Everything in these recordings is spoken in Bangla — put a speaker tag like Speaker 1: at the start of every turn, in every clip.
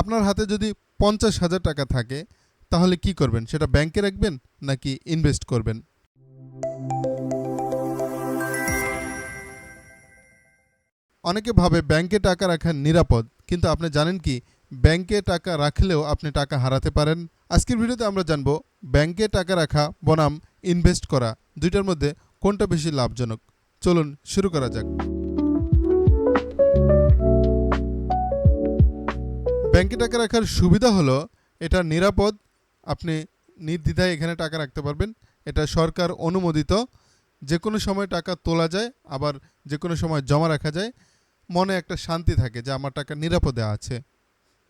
Speaker 1: আপনার হাতে যদি পঞ্চাশ হাজার টাকা থাকে, তাহলে কি করবেন? সেটা ব্যাংকে রাখবেন নাকি ইনভেস্ট করবেন? অনেকে ভাবে ব্যাংকে টাকা রাখা নিরাপদ, কিন্তু আপনি জানেন কি, ব্যাংকে টাকা রাখলেও আপনি টাকা হারাতে পারেন। আজকের ভিডিওতে আমরা জানব, ব্যাংকে টাকা রাখা, বনাম, ইনভেস্ট করা, দুইটার মধ্যে কোনটা বেশি লাভজনক? চলুন শুরু করা যাক। ব্যাংকে টাকা রাখার সুবিধা হলো, এটা নিরাপদ। আপনি নির্দ্বিধায় এখানে টাকা রাখতে পারবেন। এটা সরকার অনুমোদিত। যে কোনো সময় টাকা তোলা যায়, আবার যে কোনো সময় জমা রাখা যায়। মনে একটা শান্তি থাকে যে আমার টাকা নিরাপদে আছে।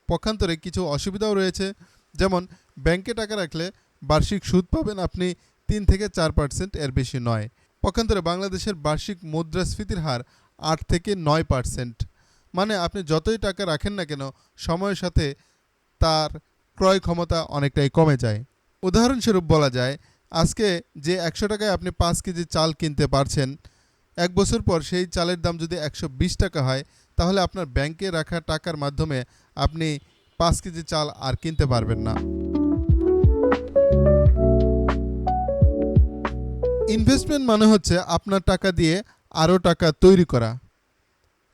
Speaker 1: পক্ষান্তরে কিছু অসুবিধাও রয়েছে। যেমন, ব্যাংকে টাকা রাখলে বার্ষিক সুদ পাবেন আপনি তিন থেকে চার পার্সেন্ট এর বেশি নয়। পক্ষান্তরে বাংলাদেশের বার্ষিক মুদ্রাস্ফীতির হার আট থেকে নয় পার্সেন্ট। মানে আপনি যতই টাকা রাখেন না কেন, সময়ের সাথে তার ক্রয় ক্ষমতা অনেকটাই কমে যায়। উদাহরণস্বরূপ বলা যায়, আজকে যে একশো টাকায় আপনি পাঁচ কেজি চাল কিনতে পারছেন, এক বছর পর সেই চালের দাম যদি একশো বিশ টাকা হয়, তাহলে আপনার ব্যাংকে রাখা টাকার মাধ্যমে আপনি পাঁচ কেজি চাল আর কিনতে পারবেন না। ইনভেস্টমেন্ট মানে হচ্ছে আপনার টাকা দিয়ে আরও টাকা তৈরি করা।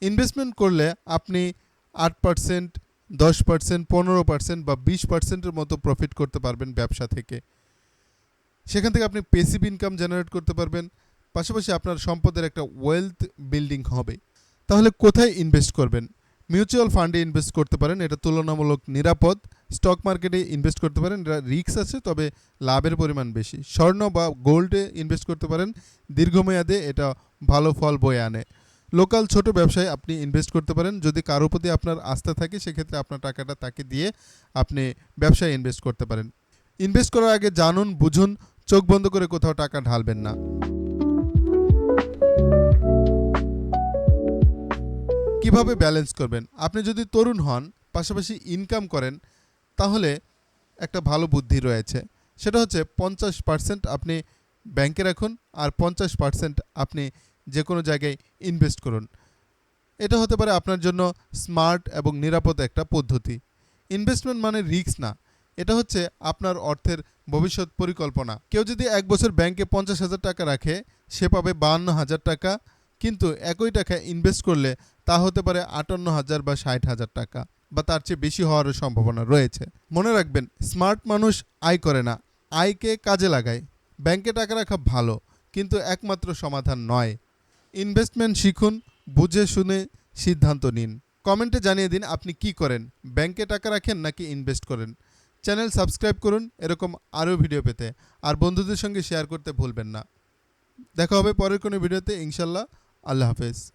Speaker 1: ইনভেস্টমেন্ট করলে আপনি আট পার্সেন্ট দশ পার্সেন্ট পনেরো পার্সেন্ট বা বিশ পার্সেন্টের মতো প্রফিট করতে পারবেন ব্যবসা থেকে। সেখান থেকে আপনি পেসিভ ইনকাম জেনারেট করতে পারবেন। পাশাপাশি আপনার সম্পদের একটা ওয়েলথ বিল্ডিং হবে। তাহলে কোথায় ইনভেস্ট করবেন? মিউচুয়াল ফান্ডে ইনভেস্ট করতে পারেন, এটা তুলনামূলক নিরাপদ। স্টক মার্কেটে ইনভেস্ট করতে পারেন, এটা রিস্ক আছে, তবে লাভের পরিমাণ বেশি। স্বর্ণ বা গোল্ডে ইনভেস্ট করতে পারেন, দীর্ঘমেয়াদে এটা ভালো ফল বয়ে আনে। লোকাল ছোট ব্যবসায় আপনি ইনভেস্ট করতে পারেন। যদি কারও প্রতি আপনার আস্থা থাকে, সেক্ষেত্রে আপনার টাকাটা তাকে দিয়ে আপনি ব্যবসায় ইনভেস্ট করতে পারেন। ইনভেস্ট করার আগে জানুন, বুঝুন, চোখ বন্ধ করে কোথাও টাকা ঢালবেন না। কীভাবে ব্যালেন্স করবেন? আপনি যদি তরুণ হন, পাশাপাশি ইনকাম করেন, তাহলে একটা ভালো বুদ্ধি রয়েছে। সেটা হচ্ছে পঞ্চাশ পার্সেন্ট আপনি ব্যাংকে রাখুন, আর পঞ্চাশ পার্সেন্ট আপনি যে কোনো জায়গায় ইনভেস্ট করুন। এটা হতে পারে আপনার জন্য স্মার্ট এবং নিরাপদ একটা পদ্ধতি। ইনভেস্টমেন্ট মানে রিস্ক না। এটা হচ্ছে আপনার অর্থের ভবিষ্যৎ পরিকল্পনা। কেউ যদি এক বছর ব্যাংকে পঞ্চাশ হাজার টাকা রাখে, সে পাবে বাহান্ন হাজার টাকা। কিন্তু একই টাকা ইনভেস্ট করলে তা হতে পারে আটান্ন হাজার বা ষাট হাজার টাকা বা তার চেয়ে বেশি হওয়ারও সম্ভাবনা রয়েছে। মনে রাখবেন স্মার্ট মানুষ আয় করে না। আয়কে কাজে লাগায়। ব্যাংকে টাকা রাখা ভালো, কিন্তু একমাত্র সমাধান নয়। ইনভেস্টমেন্ট শিখুন, বুঝে শুনে সিদ্ধান্ত নিন। কমেন্টে জানিয়ে দিন আপনি কি করেন, ব্যাংকে টাকা রাখেন নাকি ইনভেস্ট করেন। চ্যানেল সাবস্ক্রাইব করুন, এরকম আরও ভিডিও পেতে। আর বন্ধুদের সঙ্গে শেয়ার করতে ভুলবেন না। দেখা হবে পরের কোনো ভিডিওতে, ইনশাল্লাহ। আল্লাহ হাফেজ।